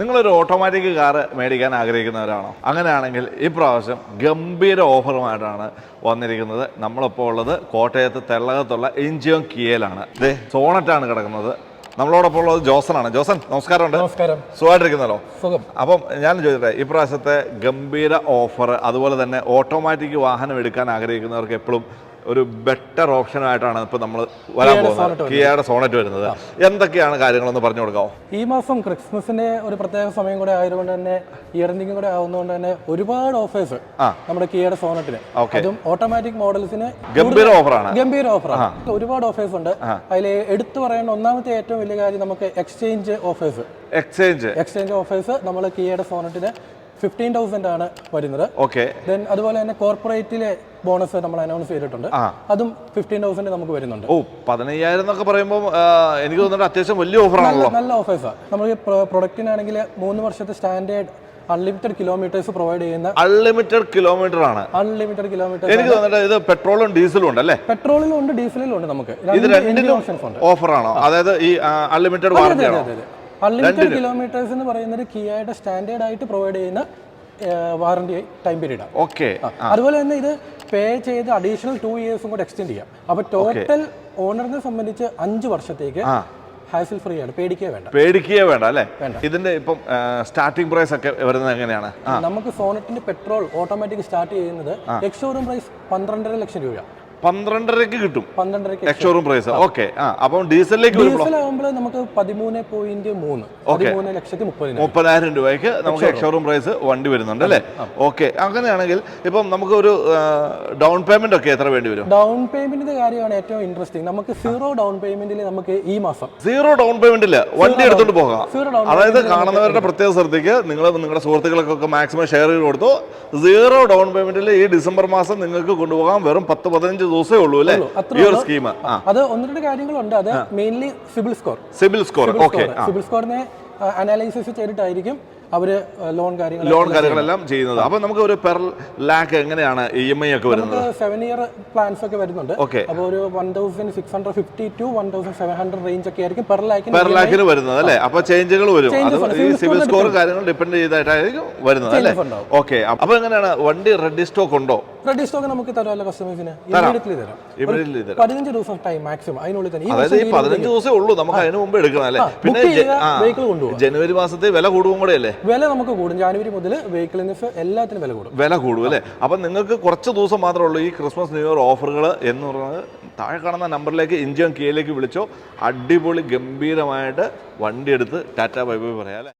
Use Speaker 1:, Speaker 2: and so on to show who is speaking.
Speaker 1: നിങ്ങളൊരു automatic car മേടിക്കാൻ ആഗ്രഹിക്കുന്നവരാണോ? അങ്ങനെയാണെങ്കിൽ ഈ പ്രാവശ്യം ഗംഭീര ഓഫറുമായിട്ടാണ് വന്നിരിക്കുന്നത്. നമ്മളിപ്പോൾ ഉള്ളത് കോട്ടയത്ത് തെള്ളകത്തുള്ള എൻജിയോ കിയയിലാണ് ഇത് സോണറ്റാണ് കിടക്കുന്നത്. നമ്മളോടൊപ്പം ഉള്ളത് ജോസൺ ആണ് ജോസൺ
Speaker 2: നമസ്കാരം.
Speaker 1: സുഖമായിട്ടിരിക്കുന്നല്ലോ?
Speaker 2: സുഖം.
Speaker 1: അപ്പം ഞാൻ ചോദിച്ചെ ഈ പ്രാവശ്യത്തെ ഗംഭീര ഓഫർ അതുപോലെ തന്നെ ഓട്ടോമാറ്റിക് വാഹനം എടുക്കാൻ ആഗ്രഹിക്കുന്നവർക്ക് എപ്പോഴും ഒരു ബെറ്റർ ഓപ്ഷനായിട്ടാണ് ഇപ്പോൾ നമ്മൾ വരാൻ പോകുന്നത്. കിയയുടെ സോണറ്റ് വരുന്നത്. എന്തൊക്കെയാണ് കാര്യങ്ങളൊന്ന് പറഞ്ഞു കൊടുക്കാമോ
Speaker 2: ഈ മാസം ക്രിസ്മസിന്റെ ഒരു പ്രത്യേക സമയം കൂടെ ആയതുകൊണ്ട് തന്നെ ഇയർ എൻഡിങ് കൂടെ ആവുന്നതുകൊണ്ട് തന്നെ ഒരുപാട് ഓഫേഴ്സ്. നമ്മുടെ കിയയുടെ സോണറ്റിന്. അതും ഓട്ടോമാറ്റിക് മോഡൽസിന്
Speaker 1: ഗംഭീര ഓഫറാണ്
Speaker 2: ഗംഭീര ഓഫറാണ് ഒരുപാട് ഓഫേഴ്സ് ഉണ്ട്. അതിൽ എടുത്തു പറയേണ്ട ഒന്നാമത്തെ ഏറ്റവും വലിയ കാര്യം നമുക്ക് exchange offers
Speaker 1: exchange
Speaker 2: exchange offers നമ്മൾ കിയയുടെ സോണറ്റിന് ഫിഫ്റ്റീൻ തൗസൻഡ് ആണ് വരുന്നത്.
Speaker 1: ഓക്കെ
Speaker 2: ദെൻ അതുപോലെ തന്നെ കോർപ്പറേറ്റിലെ ബോണസ് നമ്മൾ അനൗൺസ് ചെയ്തിട്ടുണ്ട്. അതും ഫിഫ്റ്റീൻ തൗസൻഡ് നമുക്ക് വരുന്നുണ്ട്.
Speaker 1: ഓ പതിനയ്യായിരം എന്നൊക്കെ പറയുമ്പോൾ എനിക്ക് തോന്നുന്നത് അത്യാവശ്യം വലിയ ഓഫറാണല്ലോ
Speaker 2: നല്ല ഓഫേഴ്സാണ് നമ്മൾ പ്രൊഡക്റ്റിനാണെങ്കിൽ മൂന്ന് വർഷത്തെ സ്റ്റാൻഡേർഡ് അൺലിമിറ്റഡ് കിലോമീറ്റേഴ്സ് പ്രൊവൈഡ് ചെയ്യുന്ന
Speaker 1: അൺലിമിറ്റഡ് കിലോമീറ്റർ ആണ്.
Speaker 2: അൺലിമിറ്റഡ് കിലോമീറ്റർ
Speaker 1: എനിക്ക് തോന്നുന്നത് ഇത് പെട്രോളും ഡീസലും ഉണ്ട് അല്ലേ?
Speaker 2: പെട്രോളിലും ഉണ്ട് ഡീസലിലും ഉണ്ട് നമുക്ക്.
Speaker 1: ഇത്
Speaker 2: രണ്ട് engine
Speaker 1: രണ്ടിലും
Speaker 2: options ഉണ്ട്.
Speaker 1: ഓഫറാണോ അതായത് ഈ അൺലിമിറ്റഡ് വാറന്റി ആണോ?
Speaker 2: അൺലിമിറ്റഡ് കിലോമീറ്റേഴ്സ് എന്ന് പറയുന്നത് കിയയുടെ സ്റ്റാൻഡേർഡ് ആയിട്ട് പ്രൊവൈഡ് ചെയ്യുന്ന വാറണ്ടി ടൈം പീരീഡ് ആണ്.
Speaker 1: ഓക്കെ
Speaker 2: അതുപോലെ തന്നെ ഇത് പേ ചെയ്ത് അഡീഷണൽ ടു ഇയേഴ്സും കൂടെ എക്സ്റ്റെൻഡ് ചെയ്യാം. അപ്പൊ ടോട്ടൽ ഓണറിനെ സംബന്ധിച്ച് അഞ്ച് വർഷത്തേക്ക്. ഹാസിൽ ഫ്രീ ആണ്. പേടിക്കേ വേണ്ട.
Speaker 1: പേടിക്കുകയേ വേണ്ട അല്ലേ? ഇതിന്റെ ഇപ്പം സ്റ്റാർട്ടിംഗ് പ്രൈസ് ഒക്കെ വരുന്നത് എങ്ങനെയാണ്?
Speaker 2: നമുക്ക് സോണറ്റിന്റെ പെട്രോൾ ഓട്ടോമാറ്റിക് സ്റ്റാർട്ട് ചെയ്യുന്നത് എക്സ് ഷോറൂം പ്രൈസ് പന്ത്രണ്ടര ലക്ഷം രൂപ
Speaker 1: പന്ത്രണ്ടരക്ക് കിട്ടും.
Speaker 2: പന്ത്രണ്ടരക്ക്
Speaker 1: എക്സ്ഷോറൂം പ്രൈസ് ഓക്കെ അപ്പം ഡീസലിലേക്ക്
Speaker 2: ആകുമ്പോൾ നമുക്ക് പതിമൂന്ന് പോയിന്റ് മൂന്ന്. പതിമൂന്ന് ലക്ഷത്തി മുപ്പതിനായിരം.
Speaker 1: രൂപയ്ക്ക് നമുക്ക് എക്സ്ഷോറൂം പ്രൈസ് വണ്ടി വരുന്നുണ്ട് അല്ലേ? ഓക്കെ അങ്ങനെയാണെങ്കിൽ ഇപ്പം നമുക്ക് ഒരു ഡൗൺ പേയ്മെന്റ് ഒക്കെ എത്ര വേണ്ടി വരും?
Speaker 2: ഡൗൺ പേയ്മെന്റിന്റെ കാര്യമാണ് ഏറ്റവും ഇൻട്രസ്റ്റിംഗ് നമുക്ക് സീറോ ഡൗൺ പേയ്മെന്റിൽ നമുക്ക് ഈ മാസം.
Speaker 1: സീറോ ഡൗൺ പേയ്മെന്റിൽ വണ്ടി എടുത്തോണ്ട് പോകാം. അതായത് കാണുന്നവരുടെ പ്രത്യേക ശ്രദ്ധിക്ക്. നിങ്ങൾ നിങ്ങളുടെ സുഹൃത്തുക്കൾക്കൊക്കെ മാക്സിമം ഷെയർ ചെയ്ത് കൊടുത്തു. സീറോ ഡൗൺ പേയ്മെന്റിൽ ഈ ഡിസംബർ മാസം നിങ്ങൾക്ക് കൊണ്ടുപോകാം. വെറും പത്ത് പതിനഞ്ച് ദിവസമേ ഉള്ളൂ അല്ലേ? ഈ ഒരു സ്കീം
Speaker 2: അത് ഒന്ന് രണ്ട് കാര്യങ്ങളുണ്ട്. അത് mainly CIBIL score
Speaker 1: CIBIL score okay
Speaker 2: CIBIL സ്കോറിനെ analysis ചെയ്തിട്ടായിരിക്കും അവർ ലോൺ കാര്യങ്ങൾ
Speaker 1: ലോൺ കാര്യങ്ങളെല്ലാം ചെയ്യുന്നത്. അപ്പൊ നമുക്ക് ഒരു പെർ ലാക്ക് എങ്ങനെയാണ് ഇ എം ഐ ഒക്കെ വരുന്നത്?
Speaker 2: സെവൻ ഇയർ പ്ലാൻസ് ഒക്കെ വരുന്നുണ്ട്.
Speaker 1: ഓക്കെ
Speaker 2: അപ്പോൾ ഒരു one thousand six hundred fifty to one thousand seven hundred range ഒക്കെ ആയിരിക്കും പെർ ലാക്കിന്
Speaker 1: പെർ ലാക്കിന് വരുന്നത് അല്ലേ? അപ്പൊ ചേഞ്ചുകൾ വരും. അത് ഈ സിവിൽ സ്കോർ കാര്യങ്ങൾ ഡിപെൻഡ് ചെയ്തായിട്ടായിരിക്കും വരുന്നത് അല്ലേ. ഓക്കെ അപ്പൊ എങ്ങനെയാണ്? വണ്ടി റെഡി സ്റ്റോക്ക് ഉണ്ടോ?
Speaker 2: റെഡി സ്റ്റോക്ക് നമുക്ക് തരാമല്ലോ കസ്റ്റമേഴ്സിന് ഇമീഡിയറ്റ്ലി തരാം. പതിനഞ്ച് ദിവസം ടൈം മാക്സിമം അതിനുള്ളിൽ തന്നെ. ഈ
Speaker 1: പതിനഞ്ച് ദിവസമേ ഉള്ളൂ. നമുക്ക് അതിന് മുമ്പ് എടുക്കണം അല്ലേ? പിന്നെ
Speaker 2: വെഹിക്കിൾ കൊണ്ടുപോകും.
Speaker 1: ജനുവരി മാസത്തെ വില കൂടും കൂടെ അല്ലേ
Speaker 2: വില നമുക്ക് കൂടും. ജാനുവരി മുതൽ വെഹിക്കിളിന് എല്ലാത്തിനും വില കൂടും.
Speaker 1: വില കൂടും അല്ലേ? അപ്പം നിങ്ങൾക്ക് കുറച്ച് ദിവസം മാത്രമേ ഉള്ളൂ ഈ ക്രിസ്മസ് ന്യൂ ഇയർ ഓഫറുകൾ എന്ന് പറയുന്നത് താഴെ കാണുന്ന നമ്പറിലേക്ക് ഇഞ്ചിയും കീയിലേക്ക് വിളിച്ചോ. അടിപൊളി ഗംഭീരമായിട്ട് വണ്ടി എടുത്ത് ടാറ്റ ബൈ ബൈ പറയാം അല്ലേ?